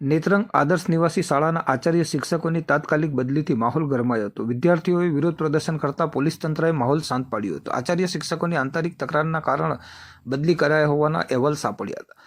નેત્રંગ આદર્શ નિવાસી શાળાના આચાર્ય શિક્ષકોની તાત્કાલિક બદલીથી માહોલ ગરમાયો હતો. વિદ્યાર્થીઓએ વિરોધ પ્રદર્શન કરતા પોલીસ તંત્રએ માહોલ શાંત પાડ્યો હતો. આચાર્ય શિક્ષકોની આંતરિક તકરારના કારણે બદલી કરાયા હોવાના અહેવાલ સાંપડ્યા હતા.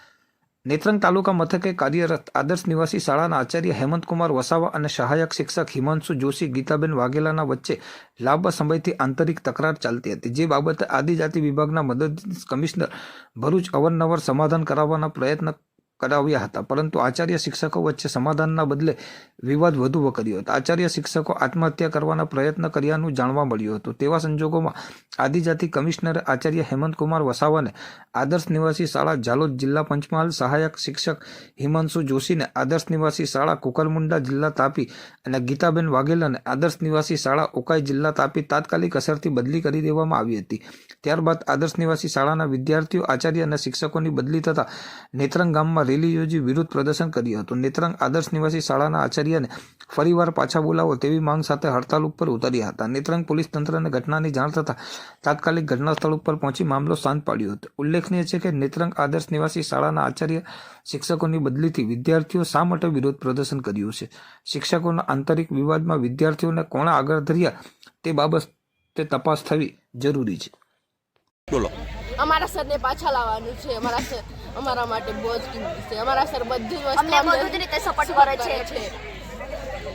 નેત્રંગ તાલુકા મથકે કાર્યરત આદર્શ નિવાસી શાળાના આચાર્ય હેમંતકુમાર વસાવા અને સહાયક શિક્ષક હિમાંશુ જોશી, ગીતાબેન વાઘેલાના વચ્ચે લાંબા સમયથી આંતરિક તકરાર ચાલતી હતી, જે બાબતે આદિજાતિ વિભાગના મદદ કમિશનર ભરૂચ અવારનવાર સમાધાન કરાવવાના પ્રયત્ન કરાવ્યા હતા. પરંતુ આચાર્ય શિક્ષકો વચ્ચે સમાધાનના બદલે વિવાદ વધુ વકર્યો હતો. આચાર્ય શિક્ષકો આત્મહત્યા કરવાના પ્રયત્ન કર્યાનું જાણવા મળ્યું હતું. તેવા સંજોગોમાં આદિજાતિ કમિશનરે આચાર્ય હેમંતકુમાર વસાવાને આદર્શ નિવાસી શાળા જાલોદ જિલ્લા પંચમહાલ સહાયક શિક્ષક હિમાંશુ જોશીને આદર્શ નિવાસી શાળા કુકરમુંડા જિલ્લા તાપી અને ગીતાબેન વાઘેલાને આદર્શ નિવાસી શાળા ઉકાઈ જિલ્લા તાપી તાત્કાલિક અસરથી બદલી કરી દેવામાં આવી હતી. ત્યારબાદ આદર્શ નિવાસી શાળાના વિદ્યાર્થીઓ, આચાર્ય અને શિક્ષકોની બદલી થતા નેત્રંગ ગામમાં રેલી યોજી વિરોધ પ્રદર્શન કર્યું હતું. નેત્રંગ આદર્શ નિવાસી શાળાના આચાર્યને ફરીવાર પાછા બોલાવો તેવી માંગ સાથે હડતાલ ઉપર ઉતર્યા હતા. નેત્રંગ પોલીસ તંત્રને ઘટનાની જાણ થતાં તાત્કાલિક ઘટના સ્થળ ઉપર પહોંચી મામલો શાંત પાડ્યો હતો. ઉલ્લેખનીય છે કે નેત્રંગ આદર્શ નિવાસી શાળાના આચાર્ય શિક્ષકોની બદલીથી વિદ્યાર્થીઓ શા માટે વિરોધ પ્રદર્શન કર્યું છે? શિક્ષકોના આંતરિક વિવાદમાં વિદ્યાર્થીઓને કોણે આગળ ધર્યા તે બાબતે તપાસ થવી જરૂરી છે. બોલો. અમારા સરને પાછા લાવવાનું છે. અમારા સર અમારા માટે બહુ જ કિંમતી છે. અમારા સર બધી જ વસ્તુ અમને બધું જ રીતે સપોર્ટ કરે છે.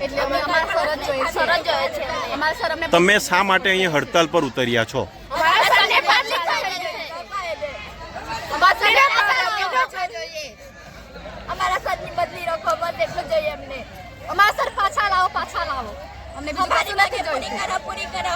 એટલે અમે અમારા સર જ જોઈએ સર જ જોઈએ છે અમારા સર અમને તમે શા માટે અહીંયા હડતાલ પર ઉતર્યા છો? અમારા સરને પાછા અમારા સરની બદલી રાખો બસ એટલું જોઈએ અમને. અમારા સર પાછા લાવો પાછા લાવો. અમને બીજું નથી જોઈતું. પૂરી કરો પૂરી કરો.